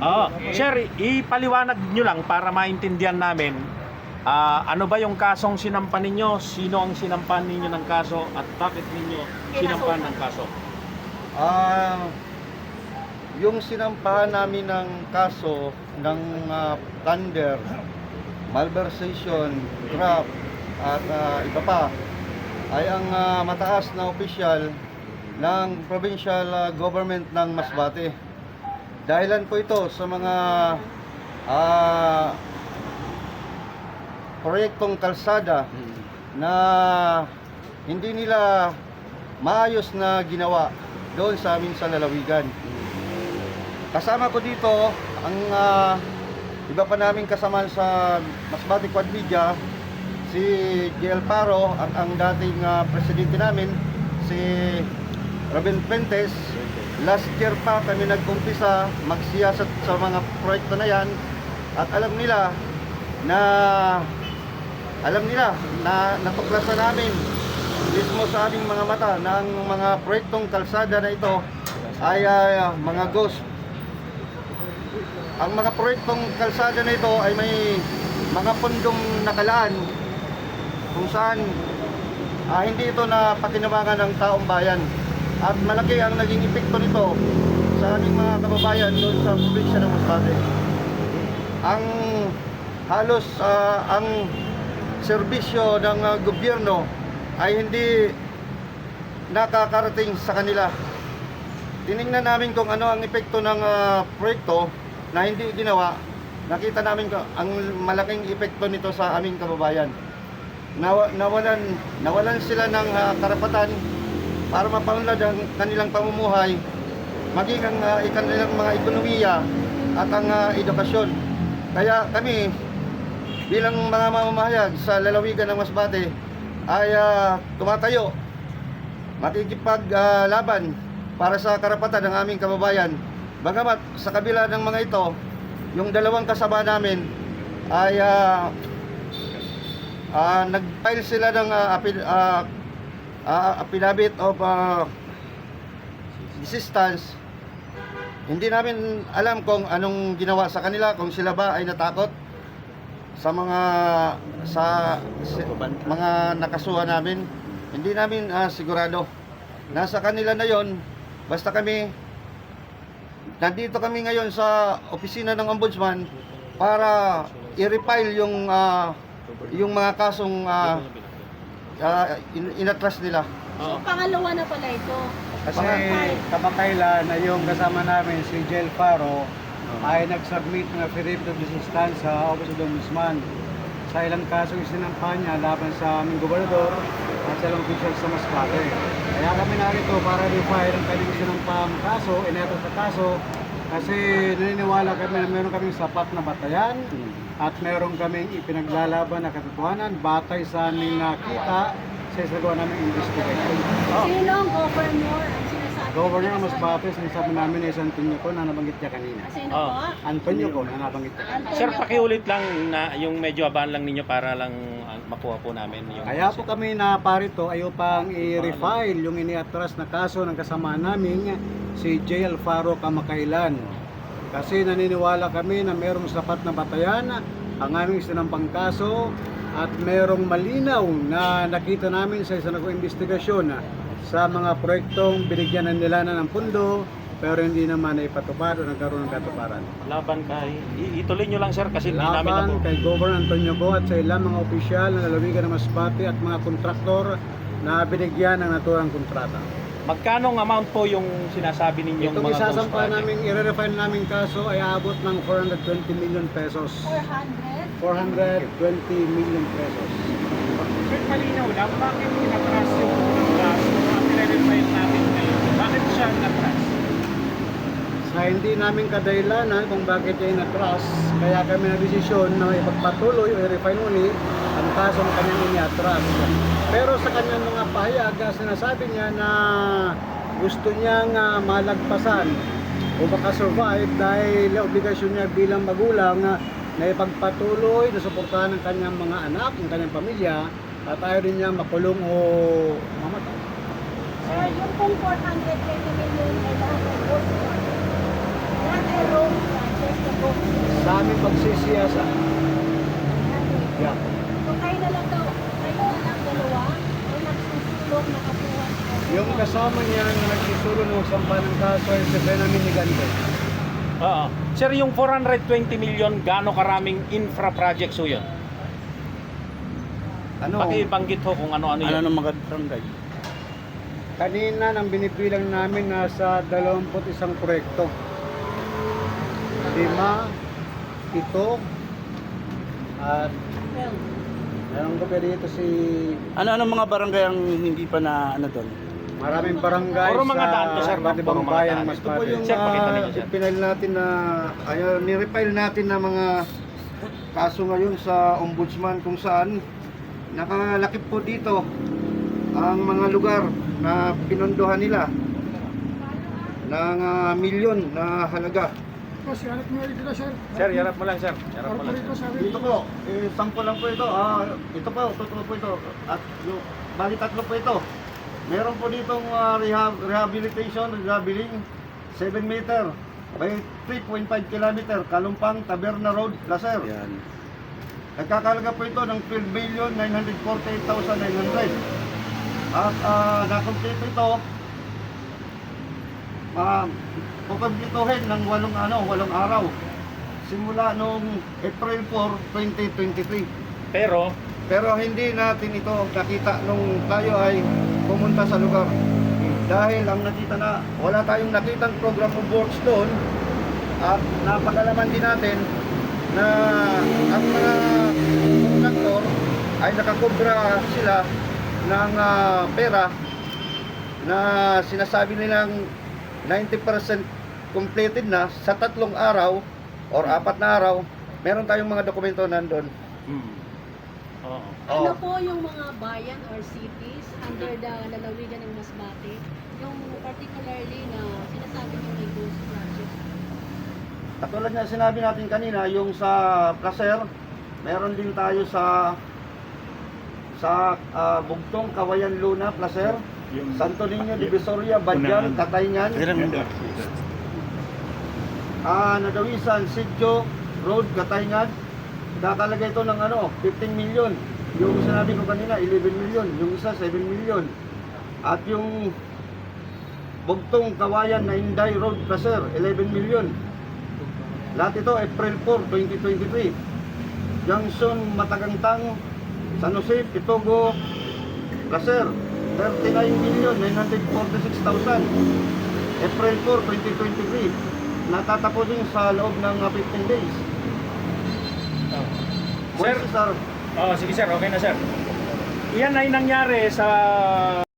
Oo. Sir, ipaliwanag nyo lang para maintindihan namin ah, ano ba yung kasong sinampan ninyo? Sino ang sinampan ninyo ng kaso at bakit ninyo sinampan ng kaso? Ah, yung sinampahan namin ng kaso ng ah, plunder, malversation, graft, at ah, iba pa ay ang ah, mataas na opisyal ng provincial ah, government ng Masbate. Dahilan po ito sa mga ah, proyektong kalsada na hindi nila maayos na ginawa doon sa amin sa lalawigan. Kasama ko dito ang ah, iba pa naming kasama sa Masbate Quad Media, si JL Paro at ang dating ah, presidente namin, si Robin Fuentes. Last year pa kami nag-umpisa magsiyasat sa mga proyekto na yan at alam nila na alam nila na natuklasan namin mismo sa aming mga mata na ang mga proyektong kalsada na ito ay ah, mga ghost. Ang mga proyektong kalsada na ito ay may mga pundong nakalaan kung saan ah, hindi ito na pakinabangan ng taong bayan. At malaki ang naging epekto nito sa aming mga kababayan doon sa probinsya ng Masbate. Ang halos ah, ang serbisyo ng ah, gobyerno ay hindi nakakarating sa kanila. Tiningnan namin kung ano ang epekto ng ah, proyekto na hindi ginawa. Nakita namin ang malaking epekto nito sa aming kababayan. Nawa- nawalan nawalan sila ng ah, karapatan para mapaunlad ang kanilang pamumuhay maging ang ah, kanilang mga ekonomiya at ang ah, edukasyon. Kaya kami bilang mga mamamahayag sa lalawigan ng Masbate ay ah, tumatayo makikipaglaban para sa karapatan ng aming kababayan. Bagamat sa kabila ng mga ito, yung dalawang kasama namin ay ah, ah, nag-file sila ng ah, api- ah, affidavit of ah, desistance. Hindi namin alam kung anong ginawa sa kanila, kung sila ba ay natakot sa mga sa si- mga nakasuhan namin. Hindi namin ah, sigurado. Nasa kanila na 'yon. Basta kami nandito kami ngayon sa opisina ng ombudsman para i-refile yung ah, yung mga kasong uh, in- inatras nila. So, pangalawa na pala ito. Kasi Pangalawa. kamakailan na yung kasama namin, si Jel Faro, ay nag-submit ng affidavit of resistance sa Office of the Ombudsman sa ilang kaso isinampa niya laban sa aming gobernador at sa ilang officials sa Masbate. Kaya kami narito para refile ang kanyang sinampang kaso, ineto sa kaso, kasi naniniwala kami na meron kaming sapat na batayan at meron kaming ipinaglalaban na katotohanan batay sa aming nakita sa isagawa naming investigation. Sino ang governor ang sinasabi? Governor ng ng Masbate, sinasabi namin ni Antonio ko na nabanggit niya kanina. Sino Oh. po? Antonio ko na nabanggit niya kanina. Sir, pakiulit lang na yung medyo abahan lang ninyo para lang ah, makuha po namin yung Kaya po kami na parito ay upang i-refile yung iniatras na kaso ng kasama namin si J. Alfaro Kamakailan. Kasi naniniwala kami na merong sapat na batayan ang aming sinampang kaso at merong malinaw na nakita namin sa isang investigasyon sa mga proyektong binigyan nila na ng pundo pero hindi naman ay patupad o nagkaroon ng katuparan. laban kay i- ituloy nyo lang sir kasi hindi namin na Laban kay Governor Antonio Go at sa ilang mga opisyal ng lalawigan ng Masbate at mga kontraktor na binigyan ng naturang kontrata. Magkano ang amount po yung sinasabi ninyong Itong mga ghost isasampa project? namin, i-refine namin kaso ay aabot ng 420 million pesos. 400? 420 million pesos. Sir, malinaw lang, bakit inatras yung at nire-refile natin ngayon? Bakit siya natras? Sa hindi namin kadailanan kung bakit ay natras, kaya kami na desisyon na ipagpatuloy o i-refine uli ang kaso ng kanyang iniatras. Pero sa kanyang mga pahayag, ah, sinasabi niya na gusto niyang ah, malagpasan o makasurvive dahil obligasyon niya bilang magulang ah, na ipagpatuloy na suportahan ng kanyang mga anak, ng kanyang pamilya at ayaw din niya makulong o mamatay. Sir, yung pong 420 million ay lahat ng ay project. aming pagsisiyasa. Yeah. So kayo na lang daw, kayo na lang dalawa, o nagsusulong, nakapuhan. Yung kasama niya na nagsisulong ng sampa ng kaso ay si Benjamin Nigante. Oo. Sir, yung 420 million, gaano karaming infra projects ho yun? Ano? Pakibanggit ho kung ano-ano yun. ng mga barangay? Kanina nang binibilang namin nasa 21 proyekto. Lima, pito, at meron ko pa dito si Ano-ano mga barangay ang hindi pa na ano doon? maraming barangay Puro mga daan to, sir, iba't no? ibang Puro mga bayan daan. mas Ito po yung Sir, pakita uh, ninyo, sir. ipinail natin na ay, nirefile natin na mga kaso ngayon sa ombudsman kung saan nakalakip po dito ang mga lugar na pinondohan nila ng ah, milyon na halaga. Sir, yarap mo lang, sir. Yarap mo lang. Dito po, eh, sample lang po ito. Ah, ito po, totoo po ito. At yung, bali tatlo po ito. Meron po ditong ah, rehab, rehabilitation, rehabiling, 7 meter by 3.5 kilometer, Kalumpang, Taberna Road, Placer. Yan. Nagkakalaga po ito ng 12 billion 948,900. At uh, nakomplete ito, uh, kukumplituhin ng walong, ano, walong araw. Simula noong April 4, 2023. Pero, Pero hindi natin ito nakita nung tayo ay pumunta sa lugar. Dahil ang nakita na, wala tayong nakitang program of works doon at napagalaman din natin na ang mga kontraktor ay nakakobra sila ng ah, pera na sinasabi nilang 90% completed na sa tatlong araw or apat na araw, meron tayong mga dokumento nandun. hmm. Oo. ano Oo. po yung mga bayan or cities under the lalawigan ng Masbate, yung particularly na sinasabi niyo may ghost project? Katulad nga sinabi natin kanina, yung sa Placer, meron din tayo sa sa ah, Bugtong, Kawayan Luna, Placer, Santo Niño, Divisoria, Badyan. Katayngan, ah, Nagawisan, Sidjo, Road, Katayngan. Kakalagay ito ng ano, 15 million. Yung sinabi ko kanina, 11 million. Yung isa, 7 million. At yung Bugtong, Kawayan, na Inday Road, Placer, 11 million. Lahat ito, April 4, 2023. Junction, Matagangtang, San Jose, Pitogo, Placer, 39 million 946,000. April 4, 2023. Natatapos din sa loob ng uh, 15 days. Sir, Moises, sir, oh, sige sir, okay na sir. Yan ay nangyari sa